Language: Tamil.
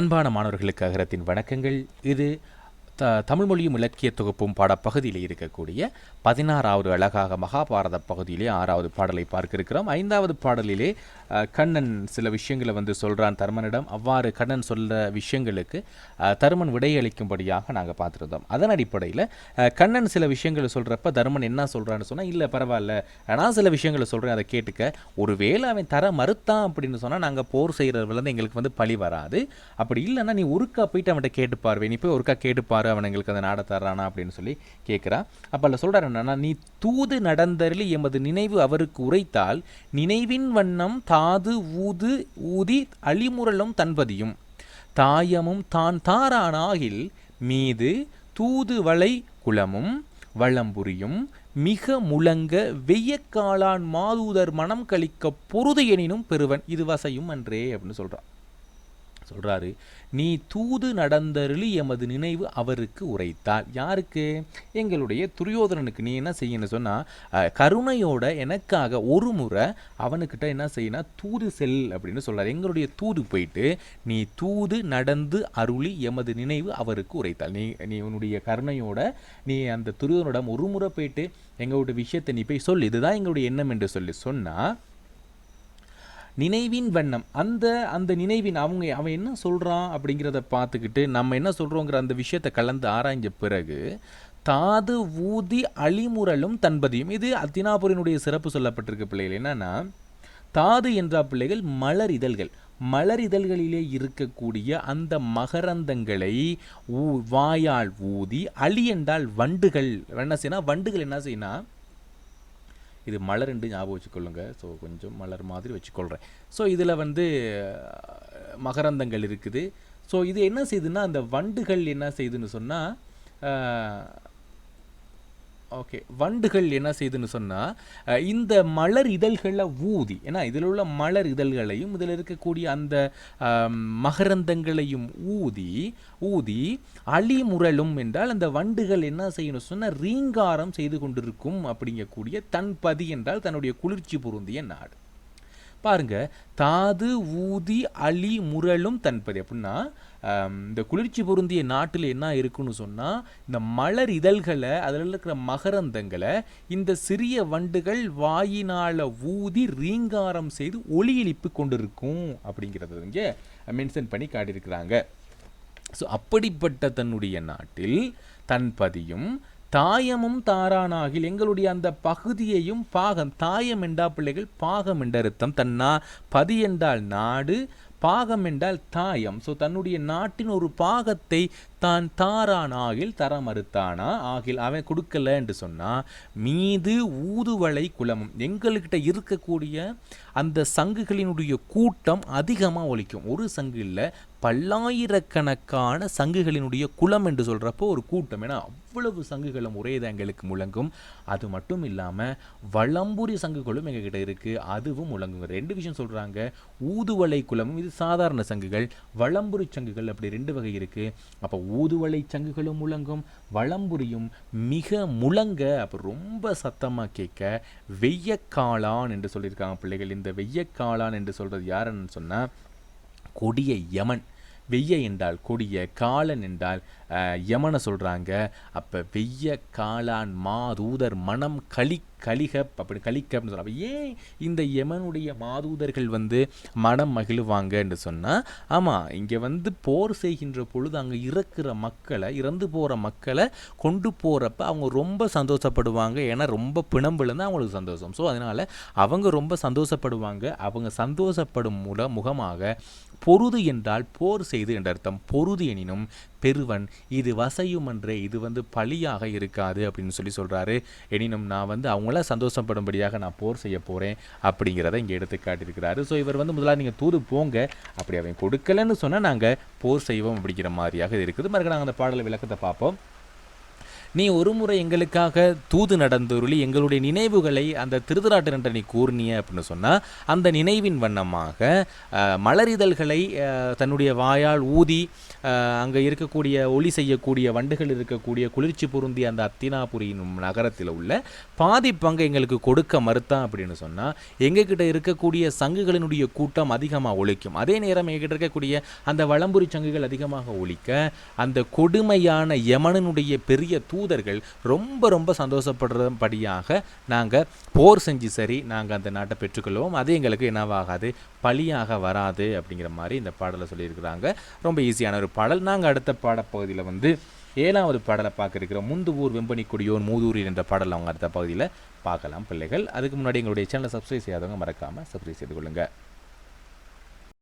அன்பான மாணவர்களுக்கு அகரத்தின் வணக்கங்கள். இது த தமிழ் மொழியும் இலக்கிய தொகுப்பும் பாடப்பகுதியில் இருக்கக்கூடிய பதினாறாவது அழகாக மகாபாரத பகுதியிலே ஆறாவது பாடலை பார்க்க இருக்கிறோம் ஐந்தாவது பாடலிலே கண்ணன் சில விஷயங்களை வந்து சொல்கிறான் தர்மனிடம். அவ்வாறு கண்ணன் சொல்ல விஷயங்களுக்கு தருமன் விடையளிக்கும்படியாக நாங்கள் பார்த்துருந்தோம். அதன் அடிப்படையில் கண்ணன் சில விஷயங்களை சொல்கிறப்ப தர்மன் என்ன சொல்கிறான்னு சொன்னால் இல்லை பரவாயில்ல. நான் சில விஷயங்களை சொல்கிறேன் அதை கேட்டுக்க. ஒருவேளை அவன் தர மறுத்தான் அப்படின்னு சொன்னால் நாங்கள் போர் செய்கிறதுலேருந்து எங்களுக்கு வந்து பழி வராது. அப்படி இல்லைன்னா நீ ஒருக்கா போயிட்டு அவன்கிட்ட கேட்டுப்பாரு நீ போய் ஒருக்கா கேட்டுப்பார் அவன் எங்களுக்கு அந்த நாட தர்றானா அப்படின்னு சொல்லி கேட்குறான் அப்போ அதில் சொல்கிறார் என்னன்னா நீ தூது நடந்தரில் எமது நினைவு அவருக்கு உரைத்தால் நினைவின் வண்ணம் தாது ஊது ஊதி அழிமுரலும் தன்பதியும். தாயமும் தான் தாரானாகில் மீது தூது வளை குளமும் வளம்புரியும் மிக முழங்க வெய்யக்காளான் மாதூதர் மனம் கழிக்க பொருது எனினும் பெறுவன் இது வசையும் அன்றே அப்படின்னு சொல்றான் சொல்கிறாரு நீ தூது நடந்தருளி எமது நினைவு அவருக்கு உரைத்தார். யாருக்கு? எங்களுடைய துரியோதனனுக்கு. நீ என்ன செய்யணும் சொன்னால் கருணையோட எனக்காக ஒரு முறை அவனுக்கிட்ட என்ன செய்யணும் தூது செல் அப்படின்னு சொல்கிறார் எங்களுடைய தூது போயிட்டு நீ தூது நடந்து அருளி எமது நினைவு அவருக்கு உரைத்தாள் நீ நீ உன்னுடைய கருணையோட நீ அந்த துரியோதனிடம் ஒரு முறை போயிட்டு எங்களுடைய விஷயத்தை நீ போய் சொல். இதுதான் எங்களுடைய எண்ணம் என்று சொல்லி சொன்னால் நினைவின் வண்ணம். அந்த அந்த நினைவின் அவங்க அவன் என்ன சொல்கிறான் அப்படிங்கிறத பார்த்துக்கிட்டு நம்ம என்ன சொல்கிறோங்கிற அந்த விஷயத்தை கலந்து ஆராய்ஞ்ச பிறகு தாது ஊதி அழிமுரலும் தன்பதியும். இது அத்தினாபுரினுடைய சிறப்பு சொல்லப்பட்டிருக்கு பிள்ளைகள். என்னன்னா தாது என்ற பிள்ளைகள் மலர் இதழ்கள். மலர் இதழ்களிலே இருக்கக்கூடிய அந்த மகரந்தங்களை ஊ வாயால் ஊதி அழி என்றால் வண்டுகள். என்ன செய்யணும்? வண்டுகள் என்ன செய்யணும்? இது மலர்ண்டு ஞாபகம் வச்சுக்கொள்ளுங்க. ஸோ கொஞ்சம் மலர் மாதிரி வச்சுக்கொள்கிறேன் ஸோ இதில் வந்து மகரந்தங்கள் இருக்குது. ஸோ இது என்ன செய்யுதுன்னா அந்த வண்டுகள் என்ன செய்யுதுன்னு சொன்னால் ஓகே வண்டுகள் என்ன செய்யுதுன்னு சொன்னால் இந்த மலர் இதழ்களை ஊதி ஏன்னா இதில் உள்ள மலர் இதழ்களையும் இதில் இருக்கக்கூடிய அந்த மகரந்தங்களையும் ஊதி ஊதி அழிமுரலும் என்றால் அந்த வண்டுகள் என்ன செய்யணும் சொன்னால் ரீங்காரம் செய்து கொண்டிருக்கும் அப்படிங்கக்கூடிய தன் பதி என்றால் தன்னுடைய குளிர்ச்சி பொருந்திய நாடு. பாருங்க தாது ஊதி அழி முரளும் தன்பதி. அப்படின்னா இந்த குளிர்ச்சி பொருந்திய நாட்டில் என்ன இருக்குன்னு சொன்னால் இந்த மலர் இதழ்களை அதில் இருக்கிற மகரந்தங்களை இந்த சிறிய வண்டுகள் வாயினால் ஊதி ரீங்காரம் செய்து ஒளி எழுப்பி கொண்டிருக்கும் அப்படிங்கிறத இங்கே மென்ஷன் பண்ணி காட்டியிருக்கிறாங்க. ஸோ அப்படிப்பட்ட தன்னுடைய நாட்டில் தன்பதியும் தாயமும் தாரானாகில் எங்களுடைய அந்த பகுதியையும் பாகம் தாயம் என்றா பிள்ளைகள் பாகம் என்ற அர்த்தம். தன்னா பதி என்றால் நாடு பாகம் என்றால் தாயம். ஸோ தன்னுடைய நாட்டின் ஒரு பாகத்தை தான் தாரான் ஆகில் தர மறுத்தானா? ஆகில் அவன் கொடுக்கல என்று சொன்னால் மீது ஊதுவளை குளமும் எங்கள்கிட்ட இருக்கக்கூடிய அந்த சங்குகளினுடைய கூட்டம் அதிகமாக ஒலிக்கும். ஒரு சங்கு இல்லை பல்லாயிரக்கணக்கான சங்குகளினுடைய குளம் என்று சொல்கிறப்போ ஒரு கூட்டம். ஏன்னா அவ்வளவு சங்குகளும் ஒரே எங்களுக்கு முழங்கும். அது மட்டும் இல்லாமல் வளம்புரி சங்குகளும் எங்ககிட்ட இருக்குது அதுவும் முழங்குங்க. ரெண்டு விஷயம் சொல்கிறாங்க ஊதுவளை குளமும் இது சாதாரண சங்குகள். வளம்புரி சங்குகள் அப்படி ரெண்டு வகை இருக்குது அப்போ ஊதுவளை சங்குகளும் முழங்கும் வளம்புரியும் மிக முழங்க அப்போ ரொம்ப சத்தமாக கேட்க வெய்யக்காளான் என்று சொல்லியிருக்காங்க பிள்ளைகள். இந்த வெய்யக்காளான் என்று சொல்கிறது யாருன்னு சொன்னால் கொடிய யமன். வெய்ய என்றால் கொடிய காலன் என்றால் யமனை சொல்கிறாங்க அப்போ வெய்ய காளான் மாதூதர் மனம் களி கலிக அப்படி கலிக்க அப்படின்னு சொல்கிறாங்க ஏன் இந்த யமனுடைய மாதூதர்கள் வந்து மனம் மகிழ்வாங்க என்று சொன்னால் ஆமாம் இங்கே வந்து போர் செய்கின்ற பொழுது அங்கே இறக்குற மக்களை இறந்து போகிற மக்களை கொண்டு போகிறப்ப அவங்க ரொம்ப சந்தோஷப்படுவாங்க. ஏன்னா ரொம்ப பிணம்புலேருந்து அவங்களுக்கு சந்தோஷம். ஸோ அதனால் அவங்க ரொம்ப சந்தோஷப்படுவாங்க. அவங்க சந்தோஷப்படும் மூல முகமாக பொருது என்றால் போர் செய்து என்ற அர்த்தம். பொருது எனினும் பெருவன் இது வசையுமன்றே இது வந்து பழியாக இருக்காது அப்படின்னு சொல்லி சொல்கிறாரு எனினும் நான் வந்து அவங்கள சந்தோஷப்படும்படியாக நான் போர் செய்ய போகிறேன் அப்படிங்கிறத இங்கே எடுத்து காட்டியிருக்கிறாரு. ஸோ இவர் வந்து முதல்ல நீங்கள் தூது போங்க. அப்படி அவன் கொடுக்கலன்னு சொன்னால் நாங்கள் போர் செய்வோம் அப்படிங்கிற மாதிரியாக இது இருக்குது. மறுக்க நாங்கள் அந்த பாடல் விளக்கத்தை பார்ப்போம். நீ ஒரு முறை எங்களுக்காக தூது நடந்துருளி எங்களுடைய நினைவுகளை அந்த திருதராட்டு நன்ற நீ கூர்னிய அப்படின்னு சொன்னால் அந்த நினைவின் வண்ணமாக மலரிதழ்களை தன்னுடைய வாயால் ஊதி அங்கே இருக்கக்கூடிய ஒளி செய்யக்கூடிய வண்டுகள் இருக்கக்கூடிய குளிர்ச்சி பொருந்திய அந்த அத்தினாபுரியின் நகரத்தில் உள்ள பாதி பங்கை எங்களுக்கு கொடுக்க மறுத்தான் அப்படின்னு சொன்னால் எங்ககிட்ட இருக்கக்கூடிய சங்குகளினுடைய கூட்டம் அதிகமாக ஒழிக்கும். அதே நேரம் எங்ககிட்ட இருக்கக்கூடிய அந்த வளம்புரி சங்குகள் அதிகமாக ஒழிக்க அந்த கொடுமையான யமனனுடைய பெரிய தூ தூதர்கள் ரொம்ப ரொம்ப சந்தோஷப்படுறபடியாக நாங்கள் போர் செஞ்சு சரி நாங்கள் அந்த நாட்டை பெற்றுக்கொள்வோம். அது எங்களுக்கு என்னவாகாது பழியாக வராது அப்படிங்கிற மாதிரி இந்த பாடலை சொல்லியிருக்கிறாங்க. ரொம்ப ஈஸியான ஒரு பாடல். நாங்கள் அடுத்த பாடப்பகுதியில் வந்து ஏழாவது பாடலை பார்க்க இருக்கிறோம் முந்து ஊர் வெம்பனி கொடியோர் மூதூரில் என்ற பாடல் அவங்க அடுத்த பகுதியில் பார்க்கலாம் பிள்ளைகள். அதுக்கு முன்னாடி எங்களுடைய சேனலை சப்ஸ்கிரைப் செய்யாதவங்க மறக்காமல் சப்ஸ்கிரைப் செய்து கொள்ளுங்கள்